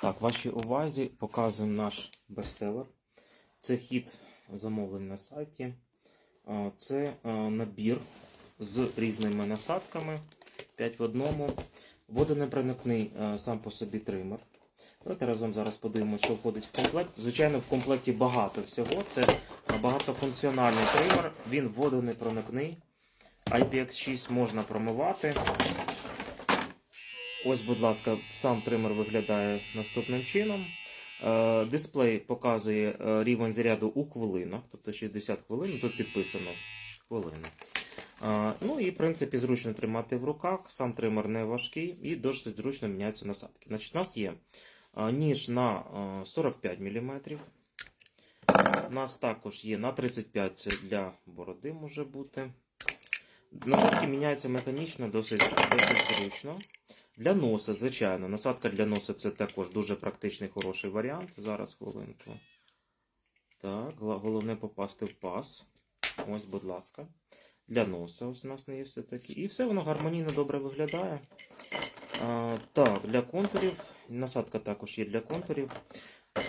Так, вашій увазі показуємо наш бестселер. Це хід замовлень на сайті. Це набір з різними насадками 5 в одному. Водонепроникний сам по собі тример. Давайте разом зараз подивимося, що входить в комплект. Звичайно, в комплекті багато всього. Це багатофункціональний тример, він водонепроникний. IPX6 можна промивати. Ось, будь ласка, сам тример виглядає наступним чином. Е, Дисплей показує е, рівень заряду у хвилинах, тобто 60 хвилин, тут підписано хвилини. Е, Ну і в принципі зручно тримати в руках, сам тример не важкий і досить зручно міняються насадки. Значить, у нас є ніж на е, 45 мм. У нас також є на 35 це для бороди може бути. Насадки міняються механічно, досить, досить зручно. Для носа, звичайно, насадка для носа це також дуже практичний хороший варіант. Зараз хвилинку. Так, головне попасти в пас. Ось, будь ласка. Для носа ось у нас не є все таки. І все воно гармонійно добре виглядає. А, так, для контурів. Насадка також є для контурів.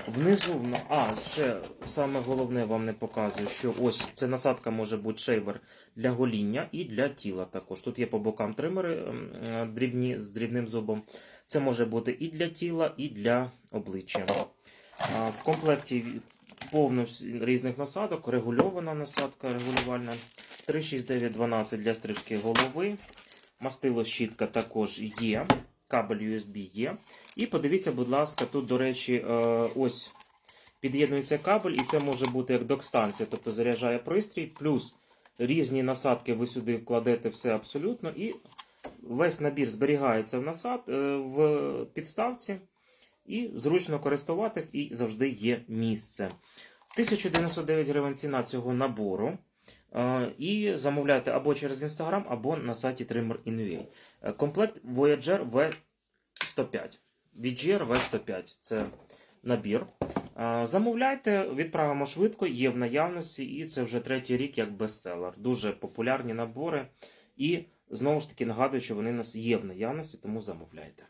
Внизу, а, ще саме головне вам не показую, що ось ця насадка може бути шейвер для гоління і для тіла також. Тут є по бокам тримери ем, е, дрібні з дрібним зубом. Це може бути і для тіла, і для обличчя. В комплекті повно різних насадок, регульована насадка регулювальна. 36912 для стрижки голови. Мастило щітка також є. Кабель USB є. І подивіться, будь ласка, тут, до речі, е, ось під'єднується кабель, і це може бути як док-станція, тобто заряджає пристрій, плюс різні насадки ви сюди вкладете все абсолютно, і весь набір зберігається в насад е, в підставці, і зручно користуватись, і завжди є місце. 1099 гривень ціна цього набору. Е, І замовляйте або через Instagram, або на сайті Trimmer Inua. Е, Комплект Voyager V105. VGR V105 це набір. Е, Замовляйте, відправимо швидко, є в наявності, і це вже третій рік як бестселер. Дуже популярні набори. І знову ж таки нагадую, що вони у нас є в наявності, тому замовляйте.